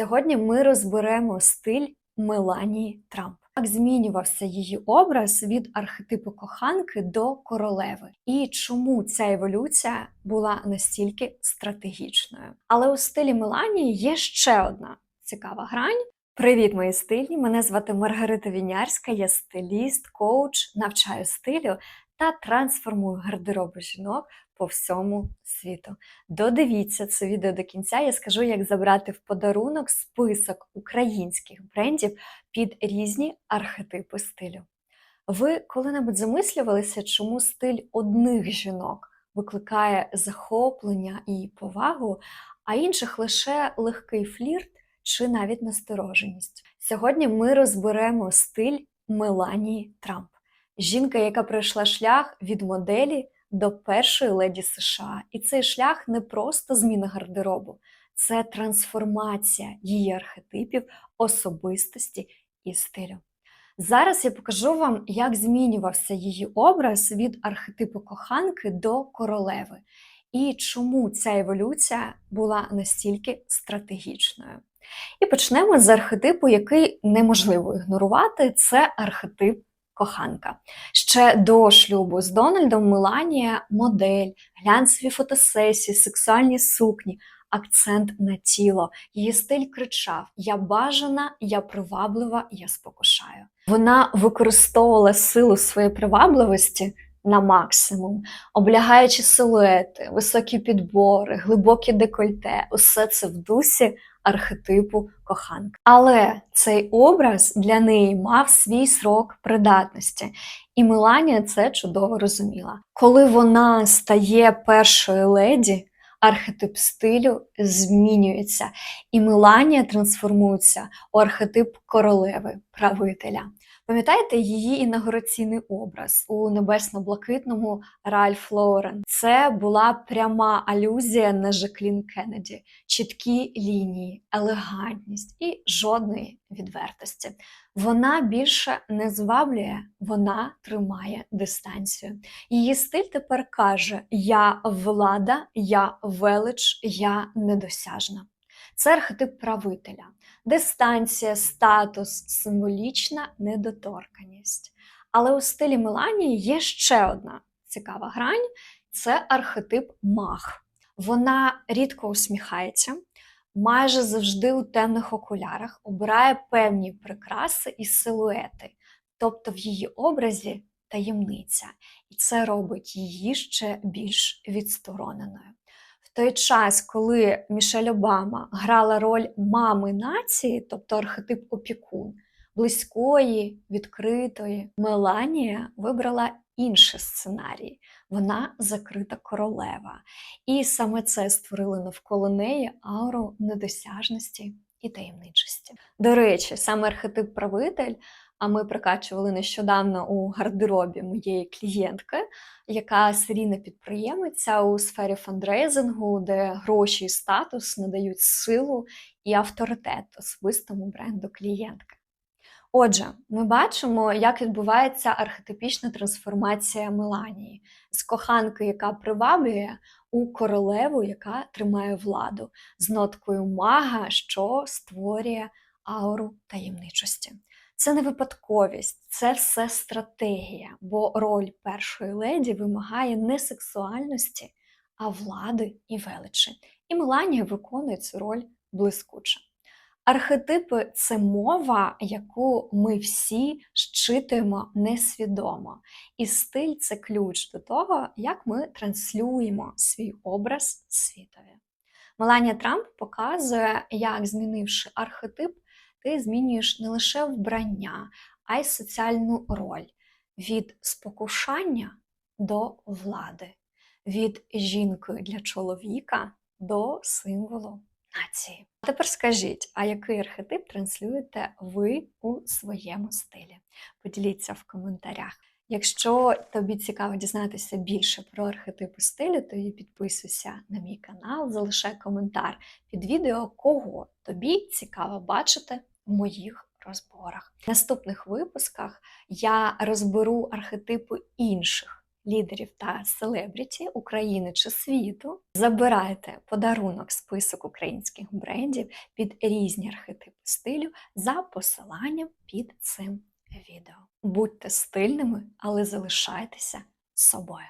Сьогодні ми розберемо стиль Меланії Трамп. Як змінювався її образ від архетипу коханки до королеви, і чому ця еволюція була настільки стратегічною. Але у стилі Меланії є ще одна цікава грань. Привіт, мої стильні! Мене звати Маргарита Вінярська, я стиліст, коуч, навчаю стилю та трансформую гардероби жінок по всьому світу. Додивіться це відео до кінця. Я скажу, як забрати в подарунок список українських брендів під різні архетипи стилю. Ви коли-небудь замислювалися, чому стиль одних жінок викликає захоплення і повагу, а інших лише легкий флірт чи навіть настороженість? Сьогодні ми розберемо стиль Меланії Трамп. Жінка, яка пройшла шлях від моделі до першої леді США. І цей шлях не просто зміна гардеробу, це трансформація її архетипів, особистості і стилю. Зараз я покажу вам, як змінювався її образ від архетипу коханки до королеви, і чому ця еволюція була настільки стратегічною. І почнемо з архетипу, який неможливо ігнорувати, це архетип коханка. Ще до шлюбу з Дональдом Меланія модель, глянцеві фотосесії, сексуальні сукні, акцент на тіло. Її стиль кричав: Я бажана, я приваблива, я спокушаю. Вона використовувала силу своєї привабливості. На максимум, облягаючи силуети, високі підбори, глибокі декольте, усе це в дусі архетипу коханки. Але цей образ для неї мав свій срок придатності, і Меланія це чудово розуміла. Коли вона стає першою леді, архетип стилю змінюється, і Меланія трансформується у архетип королеви, правителя. Пам'ятаєте її інаугураційний образ у небесно-блакитному Ральф Лорен? Це була пряма алюзія на Жаклін Кеннеді, чіткі лінії, елегантність і жодної відвертості. Вона більше не зваблює, вона тримає дистанцію. Її стиль тепер каже: Я влада, я велич, я недосяжна. Це архетип правителя, дистанція, статус, символічна недоторканість. Але у стилі Меланії є ще одна цікава грань це архетип маг. Вона рідко усміхається, майже завжди у темних окулярах, обирає певні прикраси і силуети, тобто в її образі таємниця. І це робить її ще більш відстороненою той час, коли Мішель Обама грала роль мами нації, тобто архетип опікун, близької, відкритої, Меланія вибрала інший сценарій. Вона закрита королева. І саме це створило навколо неї ауру недосяжності і таємничості. До речі, саме архетип правитель а ми прокачували нещодавно у гардеробі моєї клієнтки, яка серійна підприємиця у сфері фандрейзингу, де гроші і статус надають силу і авторитет особистому бренду клієнтки. Отже, ми бачимо, як відбувається архетипічна трансформація Меланії з коханки, яка приваблює, у королеву, яка тримає владу, з ноткою мага, що створює ауру таємничості. Це не випадковість, це все стратегія, бо роль першої леді вимагає не сексуальності, а влади і величі. І Меланія виконує цю роль блискуче. Архетипи це мова, яку ми всі щитуємо несвідомо. І стиль це ключ до того, як ми транслюємо свій образ світові. Меланія Трамп показує, як змінивши архетип, ти змінюєш не лише вбрання, а й соціальну роль від спокушання до влади, від жінки для чоловіка до символу нації. А Тепер скажіть, а який архетип транслюєте ви у своєму стилі? Поділіться в коментарях. Якщо тобі цікаво дізнатися більше про архетипи стилю, то і підписуйся на мій канал, залишай коментар під відео, кого тобі цікаво бачити в моїх розборах. В наступних випусках я розберу архетипи інших лідерів та селебріті України чи світу. Забирайте подарунок список українських брендів під різні архетипи стилю за посиланням під цим відео. Будьте стильними, але залишайтеся собою.